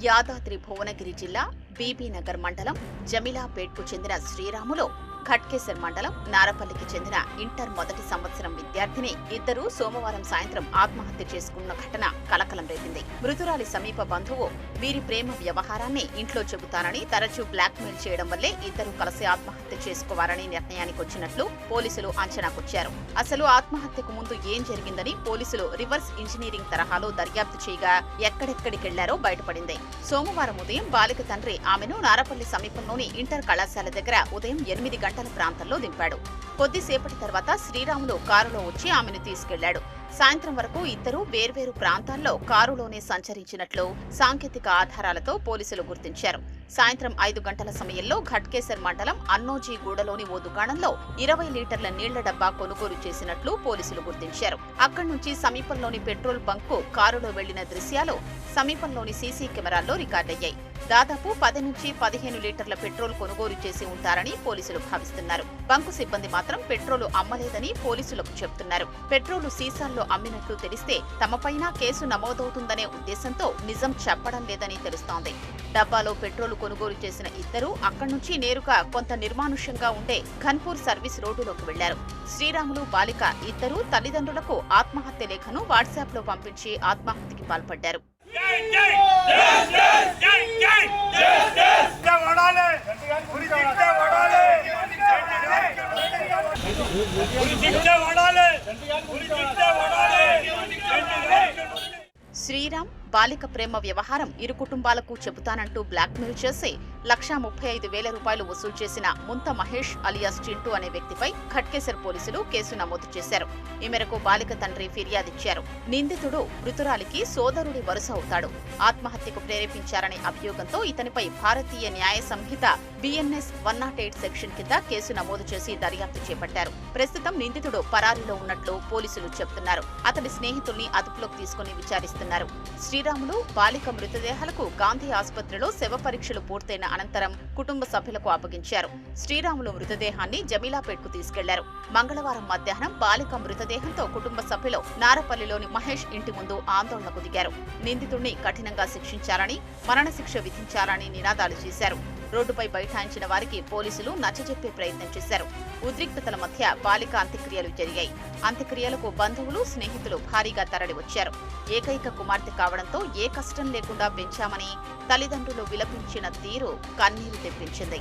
యాదాద్రి భువనగిరి జిల్లా బీబీనగర్ మండలం జమిలాపేట్కు చెందిన శ్రీరాములు ఖట్కేసర్ మండలం నారపల్లికి చెందిన ఇంటర్ మొదటి సంవత్సరం విద్యార్థిని ఇద్దరూ సోమవారం సాయంత్రం ఆత్మహత్య చేసుకున్న ఘటన కలకలం రేపింది. మృతురాలి సమీప బంధువు వీరి ప్రేమ వ్యవహారాన్ని ఇంట్లో చెబుతానని తరచూ బ్లాక్మెయిల్ చేయడం వల్లే ఇద్దరు కలిసి ఆత్మహత్య చేసుకోవాలని నిర్ణయానికి వచ్చినట్లు పోలీసులు అంచనాకొచ్చారు. అసలు ఆత్మహత్యకు ముందు ఏం జరిగిందని పోలీసులు రివర్స్ ఇంజనీరింగ్ తరహాలో దర్యాప్తు చేయగా ఎక్కడెక్కడికెళ్ళారో బయటపడింది. సోమవారం ఉదయం బాలిక తండ్రి ఆమెను నారపల్లి సమీపంలోని ఇంటర్ కళాశాల దగ్గర ఉదయం ఎనిమిది గంటల ప్రాంతంలో దింపాడు. కొద్దిసేపటి తర్వాత శ్రీరాములు కారులో వచ్చి ఆమెను తీసుకెళ్ళాడు. సాయంత్రం వరకు ఇద్దరూ వేర్వేరు ప్రాంతాల్లో కారులోనే సంచరించినట్లు సాంకేతిక ఆధారాలతో పోలీసులు గుర్తించారు. సాయంత్రం ఐదు గంటల సమయంలో ఘట్కేసర్ మండలం అన్నోజీ గూడలోని ఓ దుకాణంలో ఇరవై లీటర్ల నీళ్ళ డబ్బా కొనుగోలు చేసినట్లు పోలీసులు గుర్తించారు. అక్కడి నుంచి సమీపంలోని పెట్రోల్ బంక్కు కారులో వెళ్ళిన దృశ్యాలు సమీపంలోని సీసీ కెమెరాల్లో రికార్డయ్యాయి. దాదాపు పది నుంచి పదిహేను లీటర్ల పెట్రోల్ కొనుగోలు చేసి ఉంటారని పోలీసులు భావిస్తున్నారు. బంకు సిబ్బంది మాత్రం పెట్రోలు అమ్మలేదని పోలీసులకు చెబుతున్నారు పెట్రోలు సీసాల్లో అమ్మినట్లు తెలిస్తే తమపైన కేసు నమోదవుతుందనే ఉద్దేశంతో నిజం చెప్పడం లేదని తెలుస్తోంది. డబ్బాలో పెట్రోల్ కొనుగోలు చేసిన ఇద్దరు అక్కడి నుంచి నేరుగా కొంత నిర్మానుష్యంగా ఉండే ఘన్పూర్ సర్వీస్ రోడ్డులోకి వెళ్ళారు. శ్రీరాములు బాలిక ఇద్దరూ తల్లిదండ్రులకు ఆత్మహత్య లేఖను వాట్సాప్లో పంపించి ఆత్మహత్యకి పాల్పడ్డారు. శ్రీరామ్ బాలిక ప్రేమ వ్యవహారం ఇరు కుటుంబాలకు చెబుతానంటూ బ్లాక్మెయిల్ చేసి లక్షా ముప్పై ఐదు వేల రూపాయలు వసూలు చేసిన ముంత మహేష్ అలియాస్ చింటూ అనే వ్యక్తిపై ఖట్కేసర్ పోలీసులు కేసు నమోదు చేశారు. ఈ మేరకు బాలిక తండ్రి ఫిర్యాదిచ్చారు నిందితుడు మృతురాలికి సోదరుడి వరుస అవుతాడు. ఆత్మహత్యకు ప్రేరేపించారనే అభియోగంతో ఇతనిపై భారతీయ న్యాయ సంహిత BNS one nought eight section కింద కేసు నమోదు చేసి దర్యాప్తు చేపట్టారు. ప్రస్తుతం నిందితుడు పరారీలో ఉన్నట్లు పోలీసులు చెబుతున్నారు. అతడి స్నేహితుల్ని అదుపులోకి తీసుకుని విచారిస్తున్నారు. శ్రీరాములు బాలిక మృతదేహాలకు గాంధీ ఆసుపత్రిలో శవ పరీక్షలు పూర్తయిన అనంతరం కుటుంబ సభ్యులకు అప్పగించారు. శ్రీరాములు మృతదేహాన్ని జమీలాపేట్కు తీసుకెళ్ళారు. మంగళవారం మధ్యాహ్నం బాలిక మృతదేహంతో కుటుంబ సభ్యులు నారపల్లిలోని మహేష్ ఇంటి ముందు ఆందోళనకు దిగారు. నిందితుడిని కఠినంగా శిక్షించాలని మరణశిక్ష విధించాలని నినాదాలు చేశారు. రోడ్డుపై బైఠాయించిన వారికి పోలీసులు నచ్చజెప్పే ప్రయత్నం చేశారు. ఉద్రిక్తతల మధ్య బాలిక అంత్యక్రియలు జరిగాయి. అంత్యక్రియలకు బంధువులు స్నేహితులు భారీగా తరలివచ్చారు ఏకైక కుమార్తె కావడంతో ఏ కష్టం లేకుండా పెంచామని తల్లిదండ్రులు విలపించిన తీరు కన్నీరు తెప్పించింది.